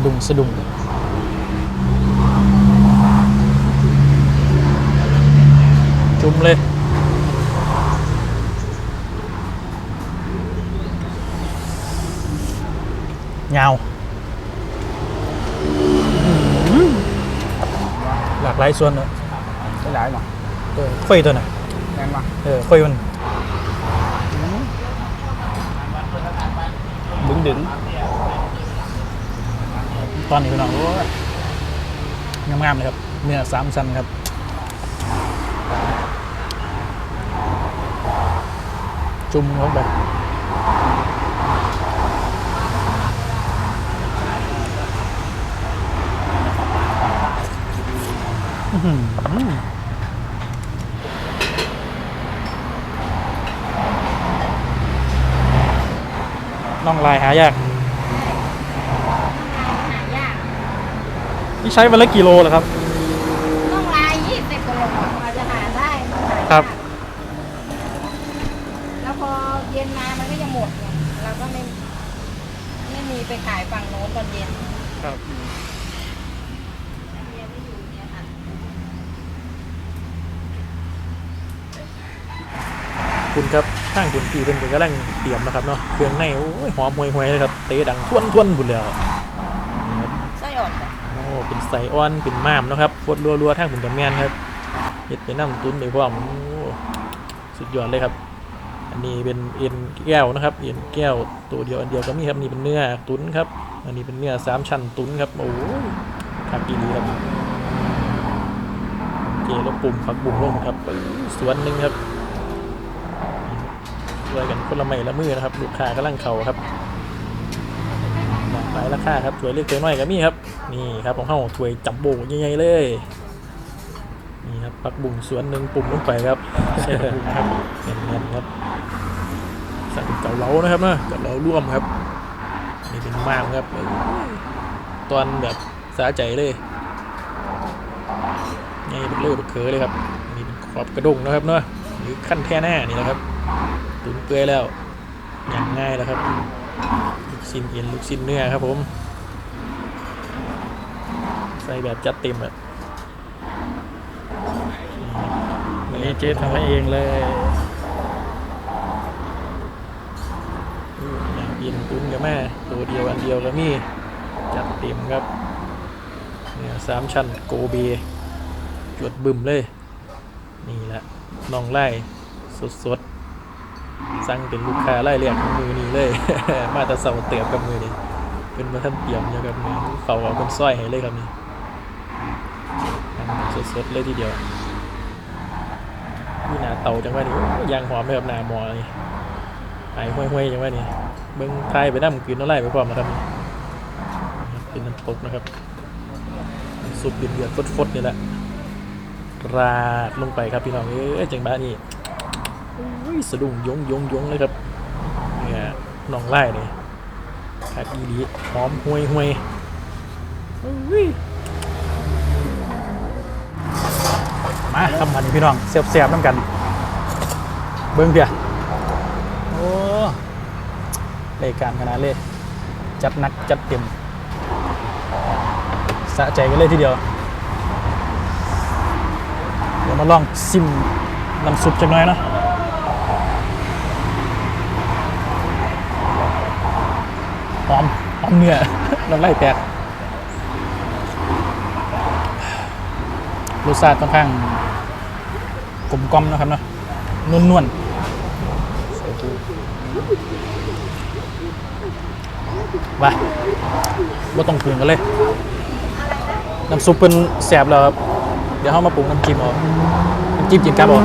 ะดุ้งสะดุ้งจุ่มเลยยาวอื้อหือหลากหลายส่วนเลยได้หลายหน่อยเออค่อยตัวน่ะแม่นปะเออค่อยมันดึงดึง ตอนนี้พี่น้องโอ้ยงามๆเลยครับเนื้อสามชั้นครับจุ่มลงไปอื้อหือน่องลายหายาก หายาก นี่ ใช้วันละกิโลเหรอครับ ต้องลายยี่สิบกิโลกว่าจะหาได้มันหายากครับ แล้วพอเย็นมามันก็จะหมดไงเราก็ไม่ไม่มีไปขายฝั่งโน้นตอนเย็นครับ เมียไม่อยู่เนี่ยค่ะคุณครับข้างคุณปีเป็นกำลังเตรียมนะครับเนาะเครื่องในโอ้ยหอมห่วยๆเลยครับเตะดังทวนทวนๆบุญแล้วนี่ครับ ไส้อ่อนจ้ะ โอ้ เป็นไส้อ่อน เป็นม้ามนะครับฟดรัวๆทางคุณกับแมนครับเห็ดไปน้ำตุ้นไปพร้อมสุดยอดเลยครับ อันนี้เป็นเอ็นแก้วนะครับ เอ็นแก้วตัวเดียวอันเดียวก็มีครับ นี่เป็นเนื้อตุ้นครับ อันนี้เป็นเนื้อสามชั้นตุ้นครับ โอ้ยคักอีหลีครับโอเคแล้วปุ่มฝักบุ่มลงครับส่วนหนึ่งครับช่วยกันคนละไม้ละมือนะครับ ลูกค้ากำลังเข่าครับหลากหลายราคาครับถวยเล็กถวยน้อยก็มีครับ นี่ครับของเฮาถวยจับโบใหญ่ๆเลยนี่ครับปักบุ่งสวนหนึ่งปุ่มลงไปครับใช่ครับครับเนียนๆครับใส่เป็นเกาเหลานะครับนะเกาเหลาร่วมครับนี่เป็นมากครับตอนแบบสาใจเลยไงเป็นเลือดเขือเลยครับนี่เป็นขอบกระด้งนะครับเนาะหรือขั้นแท่หน้านี่นะครับตุนเปื่อยแล้วอย่างง่ายแล้วครับลูกชิ้นเอ็นลูกชิ้นเนื้อครับผม ส่แบบจัดเต็มอะวันนี้เจ๊ทำให้เองเลยอย่างเอ็นตุ๋นกับแม่ตัวเดียวอันเดียวก็มีจัดเต็มครับเนี่ยสามชั้นโกเบจวดบึมเลย นี่แหละน้องไล่สดๆสั่งเป็นลูกค้าไล่เรียกมือนี้เลย มาแต่เสาเตียบกับมือนี้เป็นมาท่านเตียมเยอะกับมือเขาเอาเป็นสร้อยให้เลยครับนี่ สดๆเลยทีเดียวนี่หนาเตาจังว่านี่ยางหอมเลยครับหนามอนี่หายห้วยๆจังว่านี่เบิ้งไทยไปน้ำกินน้ำลายไปพร้อมนะครับนี่เป็นน้ำตกนะครับซุปเดือดๆฟดๆนี่แหละราดลงไปครับพี่น้องเอ้ยจังบ้านี่สะดุ้งยงยงยงเลยครับเนี่ยน้องไล่เนี่ยขาดอีหลีหอมห่วยห่วยอุ้ย มาทำมันพี่น้องเสียบเสียบๆน้ำกัน เบิ้งเดียวโอ้รายการขนาดเลยจัดนักจัดเต็มสะใจกันเลยทีเดียว เดี๋ยวมาลองซิมน้ำซุปจักหน่อยนะหอมหอมเนื้อน้ำไล่แตก รสชาติค่อนข้างกลมกล่อมนะครับเนาะนุ่นนวลๆว่าว่าต้องปรุงกันเลย น้ำซุปเป็นแสบแล้วครับ เดี๋ยวเขามาปรุงน้ำจิ้มเอาน้ำจิ้มจิ้มกับเอา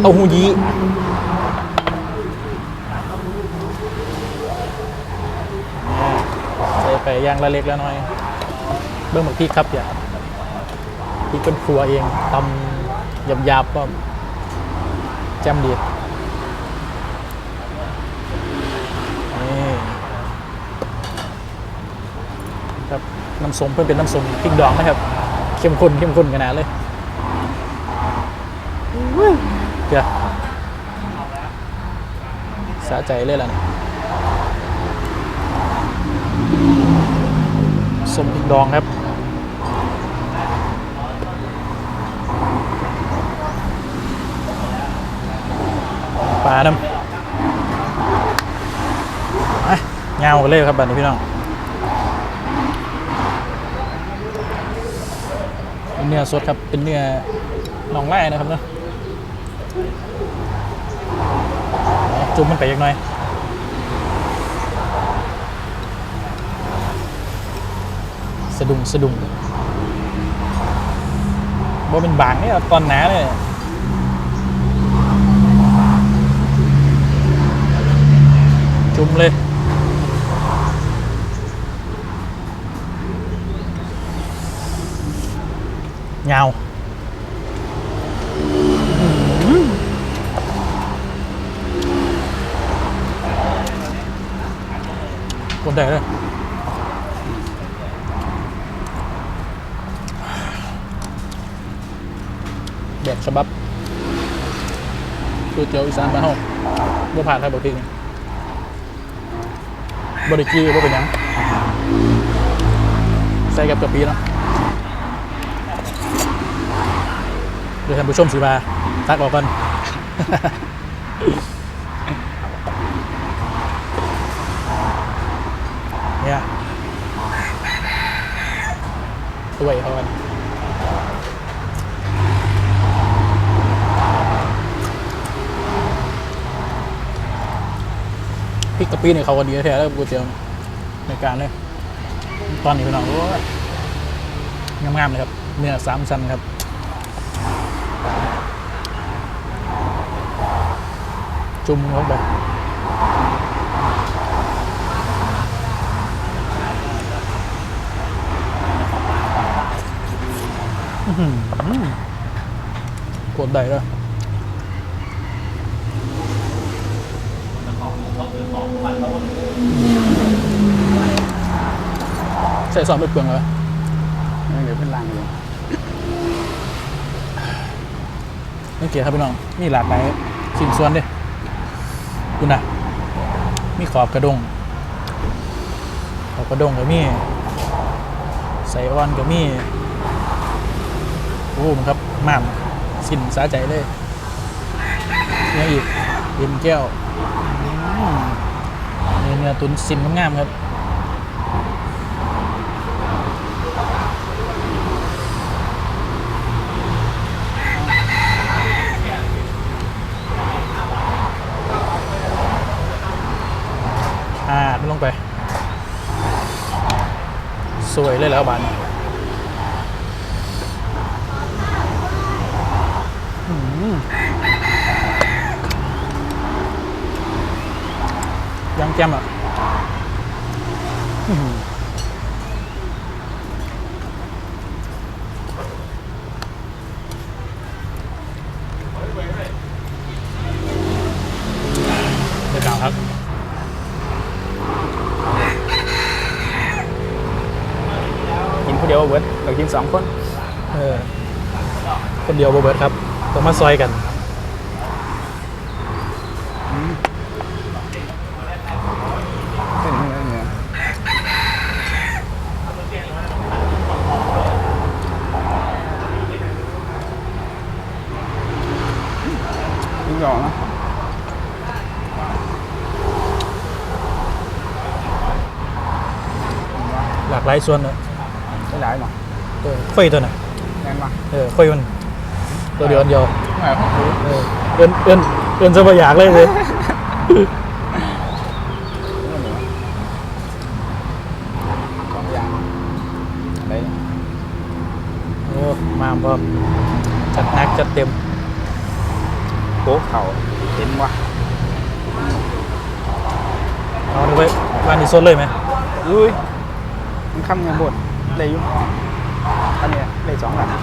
เต้าหู้ยี้ใส่ไปย่างละเล็กละน้อย เบื้องหมกพริกครับอย่า พริกเป็นครัวเองตำหยาบๆก็แจ่มดีนี่ครับน้ำส้มเพื่อนเป็นน้ำส้มพริกดองนะครับ เข้มข้นเข้มข้นขนาดเลยเดี๋ยวสะใจเลยล่ะนี่สมพริกดองครับ ปลาน้ำเงากันเลยครับบัดนี้พี่น้องเป็นเนื้อสดครับเป็นเนื้อหนองไร่นะครับเนาะจุ่มมันไปอีกน่อยสะดุ้งสะดุ้งบ่เป็นบางเนี่ยตอนหนาเลยจุ่มเลยเงาคนได้เลย แบบฉบับ ก๋วยเตี๋ยวอีสานบ้านเฮาบ่ผ่านครับบ่ทิ้งบ่ได้กี้บ่เป็นหยังใส่กับกะปิเนาะเดี๋ยวท่านผู้ชมสิมาทักออกกันเนี่ยตัวยเขา พริกกะปิเนี่ยเขาก็ดีแท้แล้วก๋วยเตี๋ยวในการเลยตอนนี้พี่น้องโอ้ยงามๆเลยครับ เนื้อสามชั้นครับจุ่มเข้าไปอื้อหือกดได้แล้วย ใส่ซอสไปเปลืองเลยนี่เดี๋ยวเป็นรังอยู่นี่เกียร์ครับพี่น้อง มีหลากหลายชิ้นส่วนเด้ดูนะมีขอบกระดงขอบกระดงก็มีใส่อ่อนก็มีโอ้มันครับหม่ำสิ้นสาใจเลยเนี่ยอีกเย็นแก้วอืม เนื้อเนื้อตุ๋นสิ้นงามครับอ่าดมันลงไป สวยเลยแล้วบานอืมยัง แจ่มอะอื้อหือเดี๋ยวกลางครับกินคนเดียวเวิร์ดเรากินสองคน เออ คนเดียวบ่เบิดครับ ต้องมาซอยกันยังไงเนี่ยกินก่อนนะ หลากหลายส่วนเลยได้หลายหน่อยเออค่อยตัวน่ะแน่นปะเออค่อยมันตัวเดียวอันเดียวไม่ของกูเออเอินเอินเอินจะมาอยากเลยเลยสองอย่างอะไรโอ้มาพร้อมจัดหนักจัดเต็มโป๊กเข่าเห็นวะเอาดูไว้บ้านนี้สดเลยไหมอุ้ย มันคำเงินบดเลยอยุ่อันนี้เลยสองหลังนี่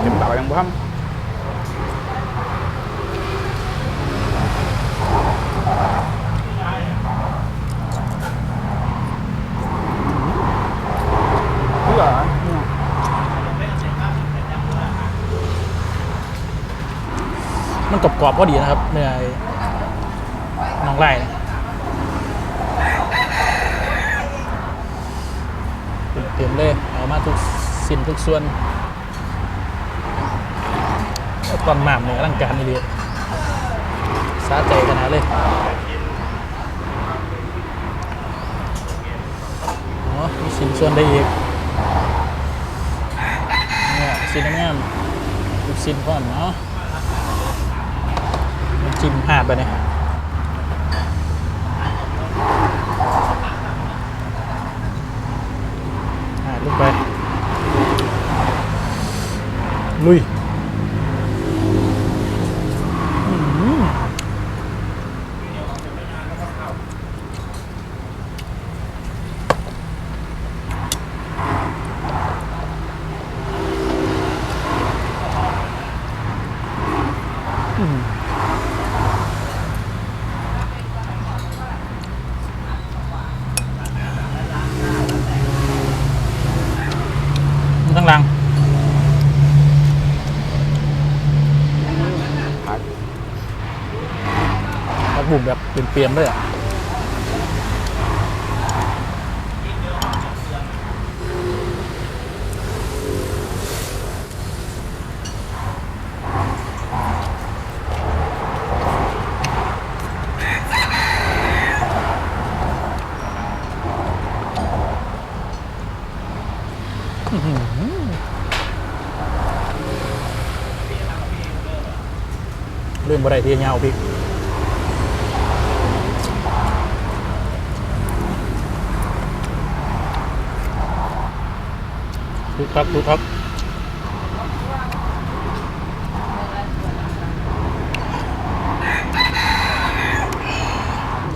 เต็มเต่ายังบ้างเพื่อเนี่ย มัน กรอบรอบพอดีนะครับเนื้อน้องไล่เต็มเลยเอามาทุกสิ้นทุกส่วนตอนหม่ำเนี่ยร่างการนี่เลยสาใจขนาดเลยอ๋อมีสิ้นส่วนได้อีกเนี่ยสิ้นงามๆลูกสิ้นพร้อมเนาะ ชิมหาดไปเนี่ยหาดลงไป ลุยอื้อหืออื้อหือ ข้างหลัง ผัก ผั เป็นเปียมด้วยอะเรื่องบะไรที่ยาวพี่ ทุกทักทุกทัก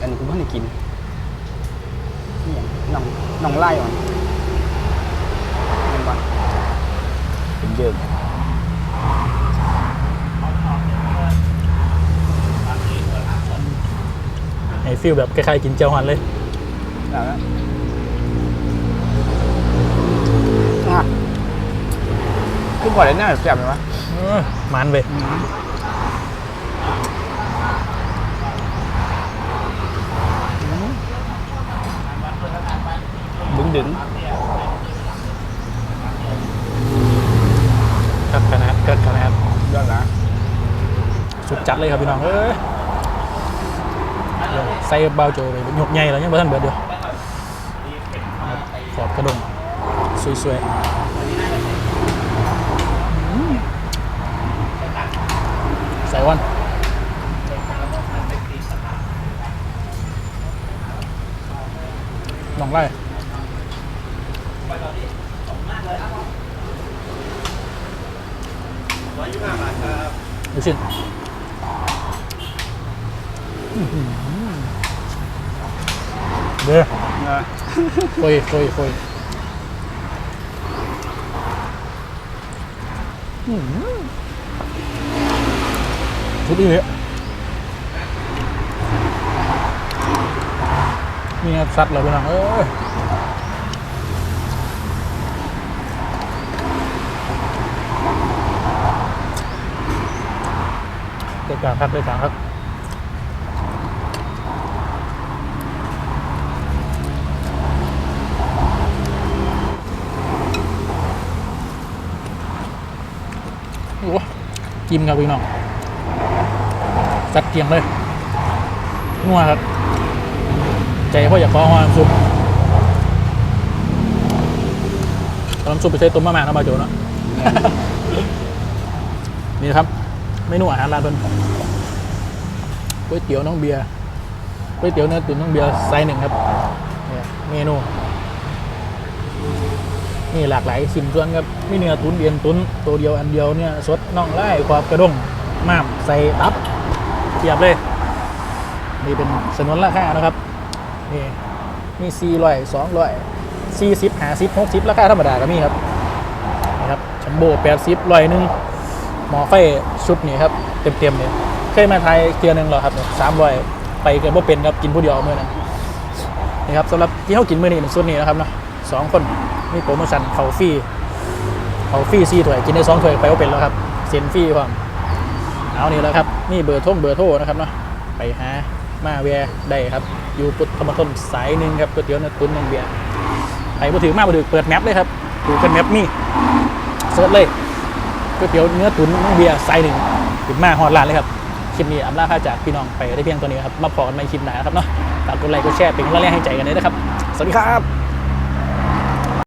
อันนี้คุณพ่อได้กินนี่อย่างน้องน้องไล่อ่อนเห็นปะเป็นเยิมไอ้ฟิลแบบคล้ายๆกินเจียวหันเลยแล้ว นะอะคือบ่ได้หน้าแบบแซ่บเลยวะเออมันเว้ยดึงดึงกัดขนาดกัดขนาดยอดนะสุดจัดเลยครับพี่น้องเอ้ยใส่เบาโจไปหยกใหญ่แล้วยังบ่ทันเบิดเดียวขอบกระดง สวยๆอืมใส่วันลองไล่ดูสิอื้อหือเด้อนะคุยคุยคุยอื้อหือ ชุดนี้เลยนี่ครับซัดเลยพี่น้องเอ้ยเด็กกลางครับเด็กกลางครับ จิ้มครับพี่น้องจัดเกียงเลยนัวครับ ใจพ่ออยากขอหอน้ำซุปน้ำซุปไปใช้ต้มมะม่าน้ำบาโจเนาะนี่ครับเมนูอาหารร้านเป็นก๋วยเตี๋ยวน้องเบียร์ก๋วยเตี๋ยวเนื้อตุ๋นน้องเบียร์ไซส์หนึ่งครับเมนู นี่หลากหลายสินส่วนครับมีเนื้อตุนเบียนตุนตัวเดียวอันเดียวเนี่ยสดน่องไล่ความกระด้งม้ามใส่ตับเทียบเลย นี่เป็นสนวนราคานะครับนี่มีสี่ร้อยสองร้อยสี่สิบห้าสิบหกสิบราคาธรรมดาก็มีครับนี่ครับชัมโบแปดสิบร้อยหนึ่งหมอไฟชุดนี้ครับเต็มๆเนี่ยเคยมาไทยเทียร์หนึ่งหรอครับสามร้อยไปเกิดว่เป็นครับกินผู้เดียวเมื่อนั้นนี่ครับสำหรับที่เขากินเมื้อนี้เป็นชุดนี้นะครับเนาะ สองคน มีโปรโมชั่นเขาฟรีเขาฟรีสี่ถ้วยกินได้สองถ้วยไปว่าเป็นแล้วครับเซ็นฟรีความเอานี่แล้วครับนี่เบอร์โทงเบอร์โทรนะครับเนาะไปหามาเวียได้ครับอยู่พุทธมณฑลสายหนึ่งครับก๋วยเตี๋ยวเนื้อตุ๋นนองเบียร์ไปบ่ถือมาถือเปิดแมปเลยครับดูเป็นแมปนี่เซิร์ชเลยก๋วยเตี๋ยวเนื้อตุ๋นนองเบียร์สายหนึ่งถึงมาฮอดร้านเลยครับคลิปนี้อำลาค่าจากพี่น้องไปได้เพียงตัวนี้ครับมาพอกันใหม่คลิปหน้าครับเนาะฝากกดไลค์กดแชร์เป็นกำลังแรงให้ใจกันเลยนะครับ สวัสดีครับ